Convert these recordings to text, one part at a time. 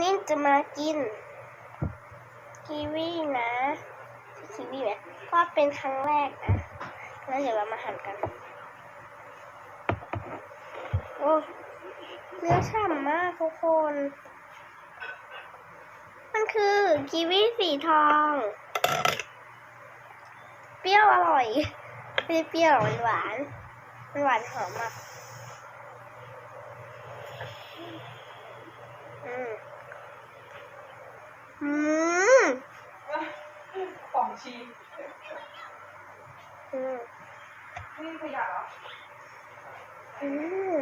นี้จะมากินกีวีนะกีวีเนี่ยก็เป็นครั้งแรกนะแล้วเดี๋ยวเรามาหั่นกัน โอ้เนื้อฉ่ำมากทุกคน มันคือกีวีสีทอง เปรี้ยวอร่อยไม่ได้เปรี้ยวหรอกมันหวาน มันหวานหอมมากอืม อืมของชีอืมนี่ขยะเหรอ อืม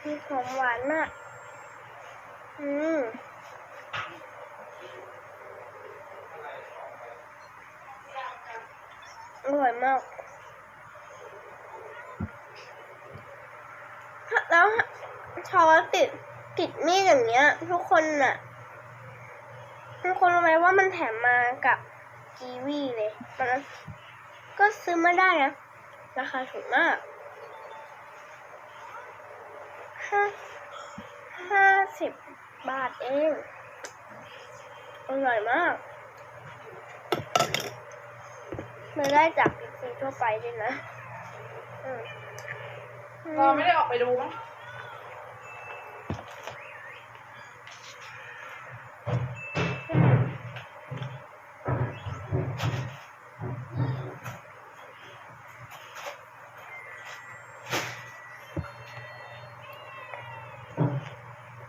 คือหอมหวานมากอืม ร่อยมาก แล้วช้อนติดติดมีดอย่างเงี้ย ทุกคนน่ะ ทุกคนรู้ไหมว่ามันแถมมากับกีวีเลยตอนนั้นก็ซื้อมาได้นะ ราคาถูกมากห้าห้าสิบบาทเอง อร่อยมาก มันได้จากพีซีทั่วไปด้วยนะอืมเราไม่ได้ออกไปดูมั้ง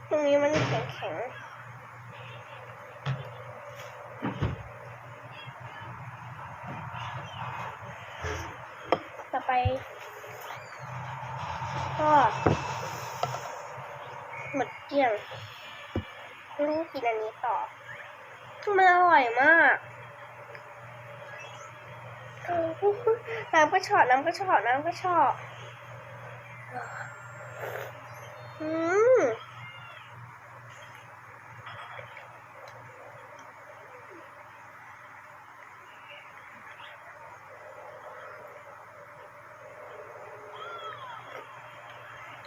ตรงนี้มันแข็งแข็งต่อไป ก็หมดเกลี้ยงไม่ต้องกินอันนี้ต่อมันอร่อยมากน้ำก็ชอบน้ำก็ชอบน้ำก็ชอบอืม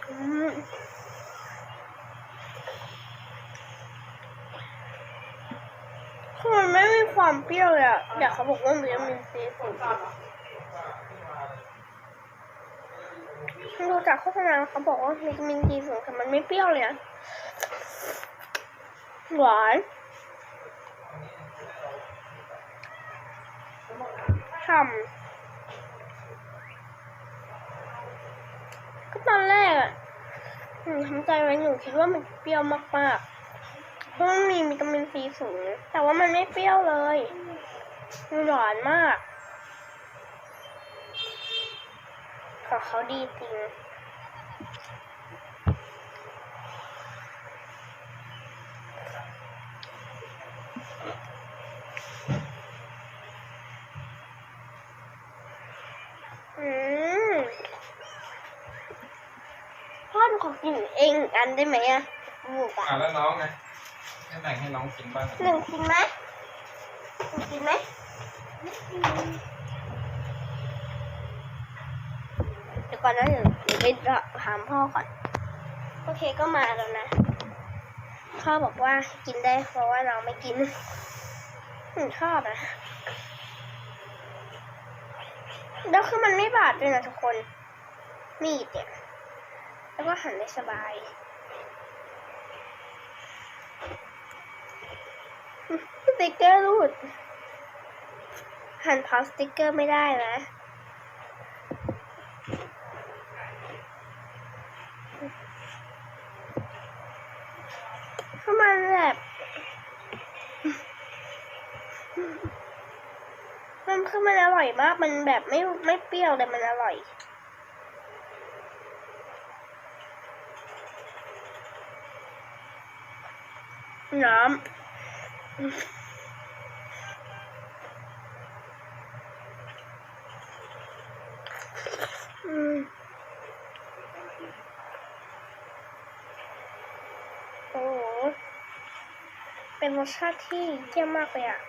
อืมคือ มันไม่มีความเปรี้ยวเลยอะเดี๋ยวเขาบอกว่ามันจะมีซีฟู้ดดูจากโฆษณาเขาบอกว่าวิตามินซีสูงแต่มันไม่เปรี้ยวเลยนะหวานฉ่ำก็ตอนแรกอะหนูทำใจไว้หนูคิดว่ามันเปรี้ยวมากๆเพราะมันมีวิตามิน ซีสูงแต่ว่ามันไม่เปรี้ยวเลยมันหวานมากของเขาดีจริงอืมพ่อหนูขอกินเองกันได้ไหมอะหมูกอะอ่าแล้วน้องไง แบ่งให้น้องกินบ้างหนึ่งกินไหมหนึ่งกินไหมเดี๋ยวก่อนนะเดี๋ยวเดี๋ยวไปถามพ่อก่อน โอเคก็มาแล้วนะ พ่อบอกว่ากินได้เพราะว่าเราไม่กินหนูชอบนะแล้วคือมันไม่บาดด้วยนะทุกคน มีดเนี่ย แล้วก็หันได้สบาย ติกเกอร์รูดหั่นพับสติกเกอร์ไม่ได้นะเพรามันแบบมันคือมันอร่อยมาก มันแบบไม่ไม่เปรี้ยวแต่มันอร่อยน้ำ โอ้เป็นรสชาติที่เยี่ยมมากเลยอะ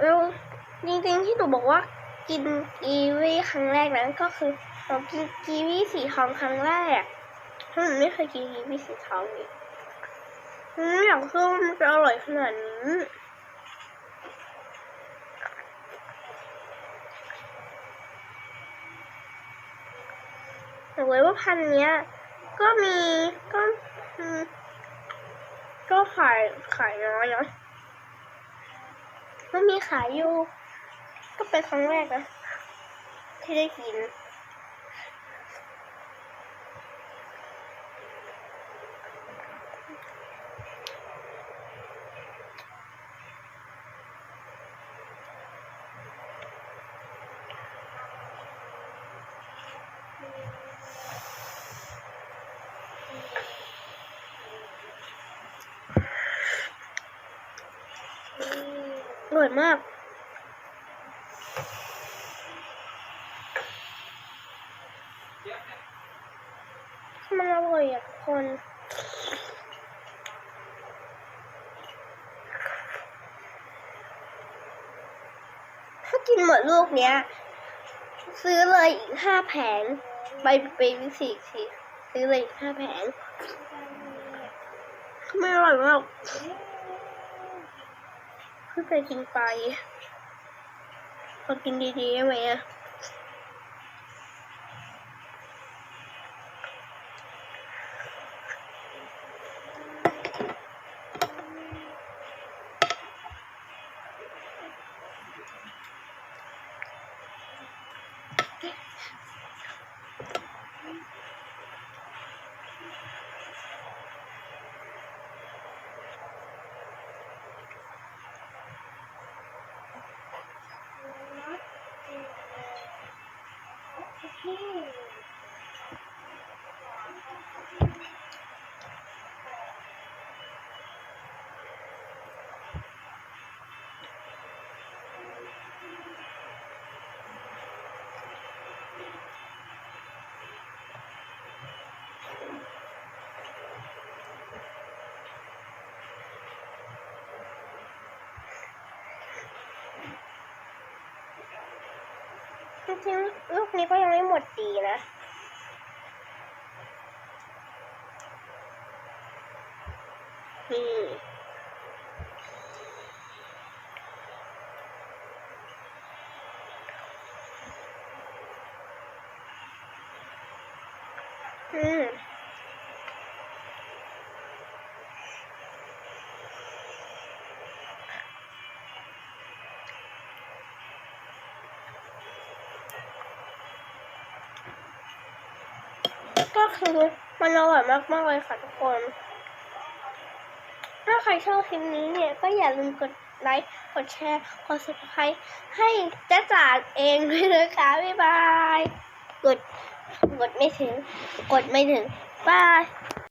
แล้วจริงๆที่หนูบอกว่ากินกีวีครั้งแรกนั้นก็คือเรากินกีวีสีทองครั้งแรกอถ้าหนูไม่เคยกินกีวีสีทองอีก อยากรู้ว่ามันจะอร่อยขนาดนี้ แต่ไว้ว่าพันเนี้ย ก็มี ก็ก็ขาย ขายน้อยเนาะก็มีขายอยู่ ก็เป็นครั้งแรกนะ ที่ได้กิน ร่อยมาก มันอร่อยอะคนถ้ากินหมดลูกเนี้ย ซื้อเลยอีกห้าแผง ไปไปวิสิสิซื้อเลยอีกห้าแผงไม่อร่อยมาก เพิ่งเคยกินไปพอกินดีๆได้ไหมอะ Hey. จริงๆลูกนี้ก็ยังไม่หมดดีนะนี่ อืม ก็คือมันอร่อยมากๆเลยค่ะทุกคน ถ้าใครชอบคลิปนี้เนี่ยก็อย่าลืมกดไลค์ กดแชร์ กด subscribe ให้จ้าจ๋าเองด้วยนะคะบ๊ายบาย กด กดไม่ถึง กดไม่ถึงบาย